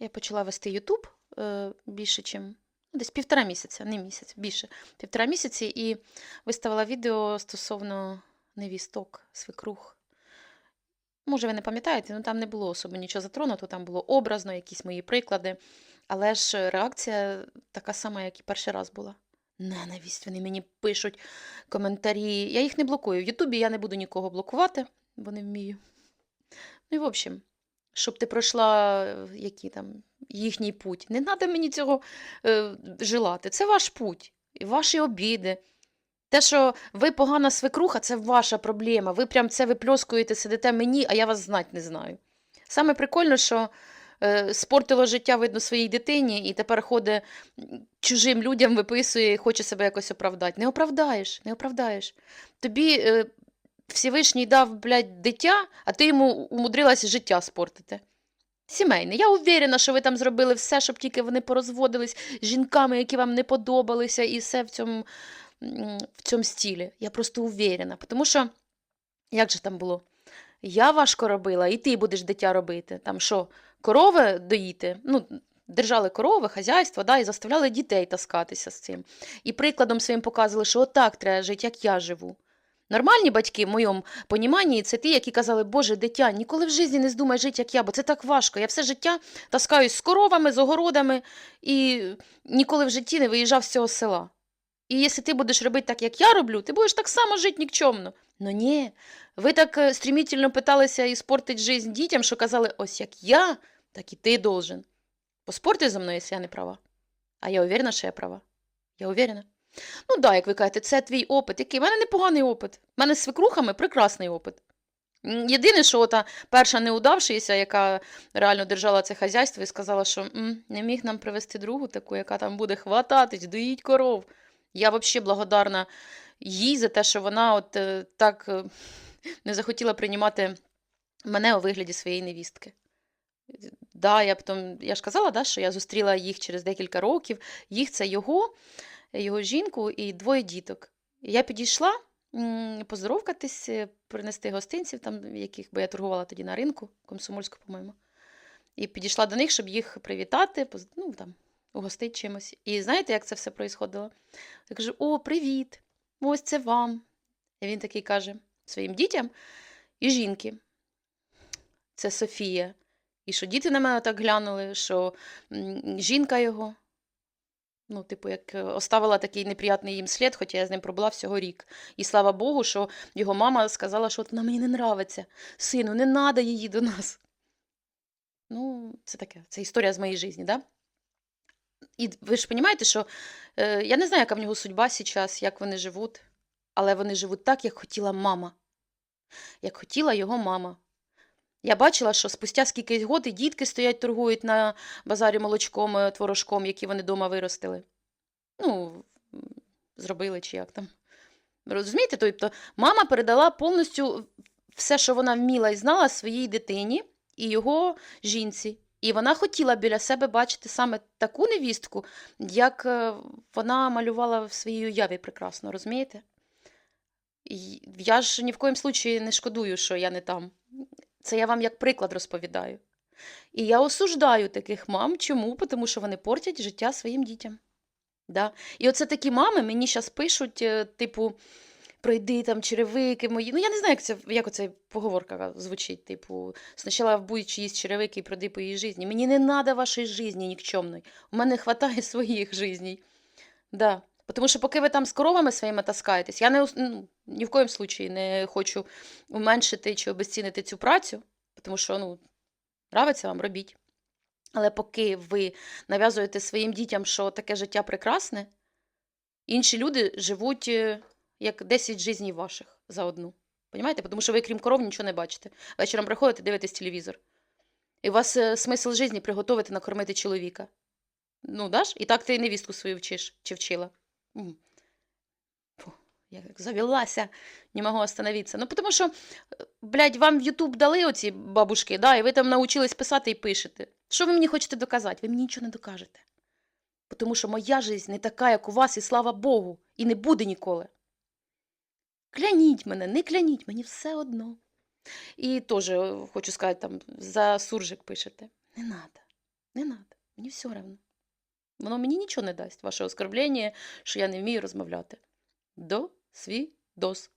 Я почала вести Ютуб е, більше, ніж десь півтора місяця, не місяць, більше півтора місяці, і виставила відео стосовно невісток, свекрух. Може, ви не пам'ятаєте, ну там не було особо нічого затронуто, там було образно, якісь мої приклади. Але ж реакція така сама, як і перший раз була. Ненависть, вони мені пишуть коментарі. Я їх не блокую. В Ютубі я не буду нікого блокувати, бо не вмію. Ну і в общем, щоб ти пройшла е, який там їхній путь. Не треба мені цього е, желати. Це ваш путь, ваші обіди. Те, що ви погана свекруха, це ваша проблема. Ви прям це випльоскуєте, сидите мені, а я вас знати не знаю. Саме прикольно, що е, спортило життя, видно, своїй дитині, і тепер ходить чужим людям, виписує і хоче себе якось оправдати. Не оправдаєш, не оправдаєш. Тобі е, Всевишній дав, блядь, дитя, а ти йому умудрилася життя спортити. Сімейне. Я уверена, що ви там зробили все, щоб тільки вони порозводились з жінками, які вам не подобалися, і все в цьому, в цьому стілі. Я просто уверена. Тому що, як же там було? Я важко робила, і ти будеш дитя робити. Там що, корови доїти? Ну, держали корови, хазяйство, да, і заставляли дітей таскатися з цим. І прикладом своїм показували, що отак треба жити, як я живу. Нормальні батьки, в моєму поніманні, це ті, які казали, Боже, дитя, ніколи в житті не здумай жити, як я, бо це так важко. Я все життя таскаюсь з коровами, з огородами і ніколи в житті не виїжджав з цього села. І якщо ти будеш робити так, як я роблю, ти будеш так само жити нікчемно. Ну ні, ви так е, стрімітельно питалися і спортити життя дітям, що казали, ось як я, так і ти должен. Поспорти зі мною, якщо я не права. А я уверена, що я права. Я уверена. Ну да, як ви кажете, це твій опит. Який? У мене непоганий опит. У мене з свекрухами прекрасний опит. Єдине, що та перша неудавшися, яка реально держала це хазяйство і сказала, що «М, не міг нам привезти другу таку, яка там буде хвататись, доїть коров. Я взагалі благодарна їй за те, що вона от е, так е, не захотіла приймати мене у вигляді своєї невістки. Да, я потім, я ж казала, да, що я зустріла їх через декілька років. Їх це його, його жінку і двоє діток. Я підійшла поздоровкатись, е, принести гостинців, там, яких, бо я торгувала тоді на ринку, комсомольську, по-моєму. І підійшла до них, щоб їх привітати, ну, там, угостити чимось. І знаєте, як це все проїсходило? Я кажу: О, привіт! Ось це вам. І він такий каже своїм дітям і жінки. Це Софія. І що діти на мене так глянули, що жінка його, ну, типу, як е, оставила такий неприятний їм слід, хоча я з ним пробула всього рік. І слава Богу, що його мама сказала, що вона мені не нравиться. Сину, не треба її до нас. Ну, це таке, це історія з моєї житті, да? І ви ж розумієте, що е, я не знаю, яка в нього судьба зараз, як вони живуть, але вони живуть так, як хотіла мама. Як хотіла його мама. Я бачила, що спустя скільки год і дітки стоять, торгують на базарі молочком, е, творожком, які вони вдома виростили. Ну, зробили чи як там. Розумієте? Тобто мама передала повністю все, що вона вміла і знала своїй дитині і його жінці. І вона хотіла біля себе бачити саме таку невістку, як е, вона малювала в своїй уяві прекрасно, розумієте? Я ж ні в коїм случаї не шкодую, що я не там. Це я вам як приклад розповідаю. І я осуждаю таких мам. Чому? Тому що вони портять життя своїм дітям. Да? І оце такі мами мені зараз пишуть, е, типу, пройди там черевики мої. Ну, я не знаю, як це, як оця поговорка звучить. Типу, спочатку будь чиїсь черевики і пройди по її житті. Мені не треба вашої житті нікчемної. У мене вистачає своїх життів. Да. Тому що поки ви там з коровами своїми таскаєтесь, я не, ну, ні в коїм случаї не хочу уменшити чи обезцінити цю працю, тому що, ну, нравиться вам, робіть. Але поки ви нав'язуєте своїм дітям, що таке життя прекрасне, інші люди живуть е, як 10 життів ваших за одну. Понімаєте? Тому що ви, крім коров, нічого не бачите. Вечором приходите, дивитесь телевізор. І у вас е, смисл житті приготувати накормити чоловіка. Ну, даш? І так ти невістку свою вчиш чи вчила. Фу, я як завелася, не можу остановитися. Ну, тому що, е, блядь, вам в Ютуб дали оці бабушки, да, і ви там научились писати і пишете. Що ви мені хочете доказати? Ви мені нічого не докажете. Тому що моя життя не така, як у вас, і слава Богу, і не буде ніколи. Кляніть мене, не кляніть, мені все одно. І теж е, хочу сказати, там за суржик пишете. Не треба. Не надо. Мені все равно. Воно мені нічого не дасть, ваше оскорблення, що я не вмію розмовляти. До свідос.